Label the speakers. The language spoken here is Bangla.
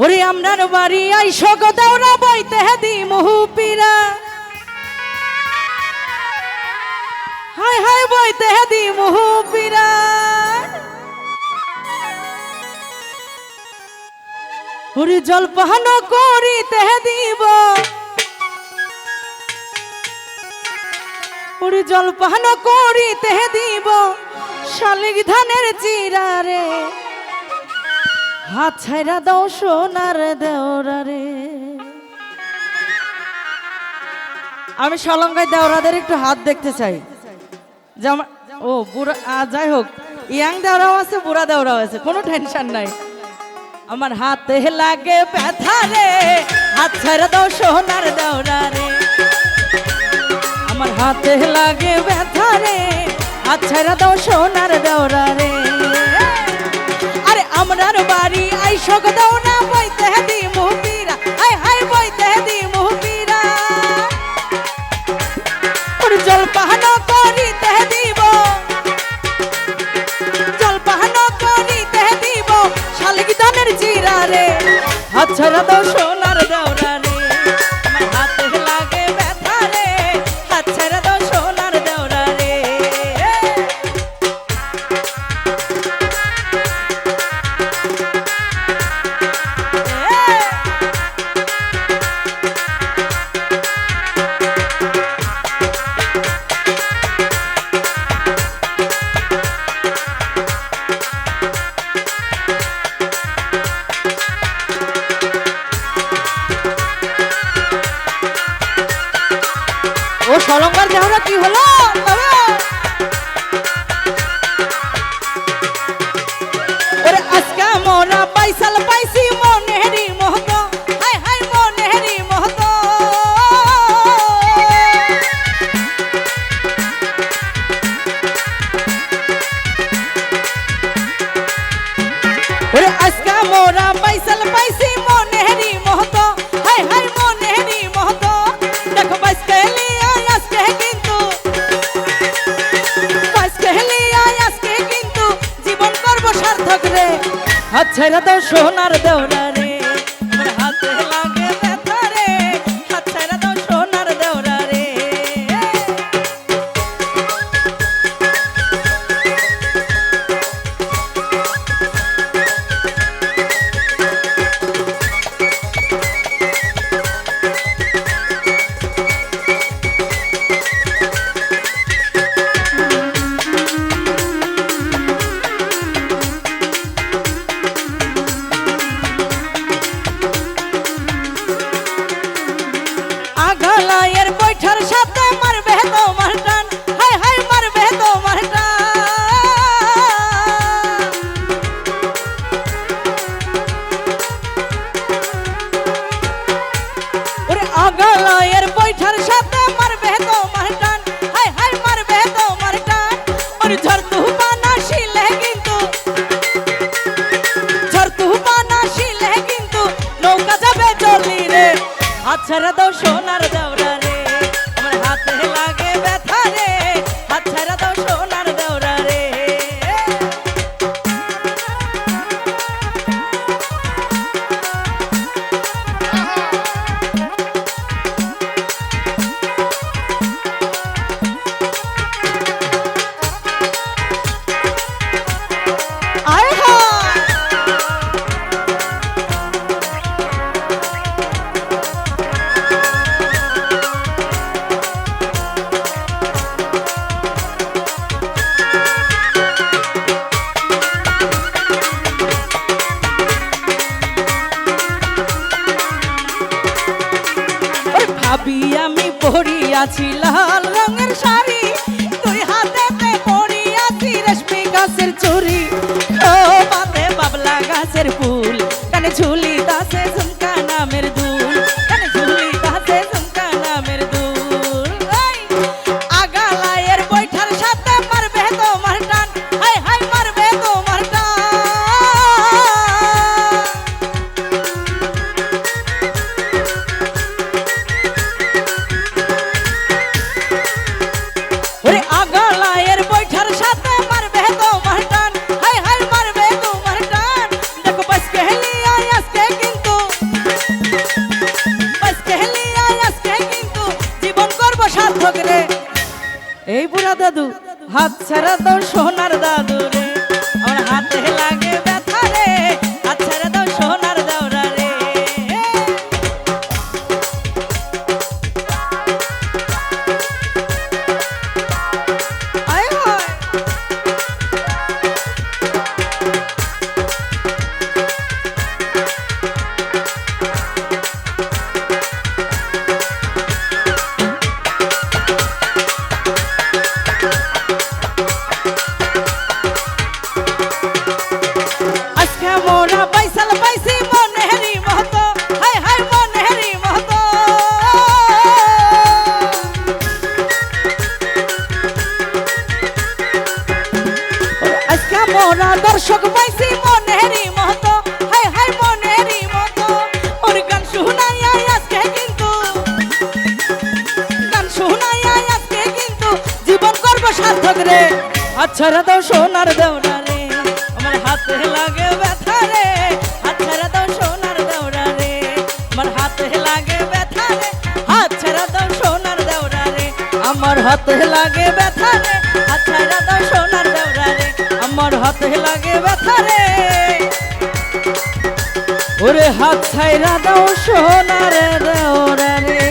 Speaker 1: ওরে আমরার বাড়ি আই শোক দেওরা বইতে দি মুহুপিরা হাই হাই বইতে দি মুহুপিরা ওরে জলপান করিতে দিব ওরে জলপান করিতে দিব শালিক ধানের চিরারে হাত ছাইরা দাও সোনার দেওরারে আমি সলঙ্গায় দেওরাদের একটু হাত দেখতে চাই। যেমন ও, বুড়া যাই হোক। ইয়াং দেওরাও আছে, বুড়া দেওরাও আছে, কোনো টেনশন নাই। আমার হাতে লাগে ব্যথা রে, হাত ছাইরা দাও সোনার দেওরা রে। আমার হাতে লাগে ব্যথা রে, হাত ছাইরা দাও সোনার দেওরা রে। আরে, আমরার বাড়ি শোক দাও না, বইতে দি মুহবিরা হাই হাই বইতে দি মুহবিরা ওর জল পাহানো করিতে দিব। জল পাহানো করিতে দিব। শালিক দানের জিরা রে হাত ছাড়া দাও সোনার ও সলঙ্গার দেহরা কি হলো? হাত তো সোনার দেওরা রে আগালায়ের বৈঠার সাথে মারবে তোমার টান। হাই হাই, মারবে তোমার টান। ওরে ঝড় তুফান আসিলে কিন্তু, ঝড় তুফান আসিলে কিন্তু নৌকা যাবে চলি রে ছেড়ে দাও সোনার দেওরা পরিয়াছি লাল রঙের শাড়ি। তুই হাতে পরিয়াছি রেশমি গাছের চুরি দাদু হাত ছাড়া তো সোনার দাদু। রে দাও সোনার দেওরা রে। আমার হাতে লাগে ব্যথা রে। রে দাও সোনার দেওরা রে। আমার হাতে লাগে ব্যথা রে। রে দাও সোনার দেওরা রে। আমার হাতে লাগে ব্যথা রে। রে দাও সোনার দেওরা রে। আমার হাতে লাগে ব্যথা রে। ওরে হাত ছাইরা দাও সোনার দেওরা রে।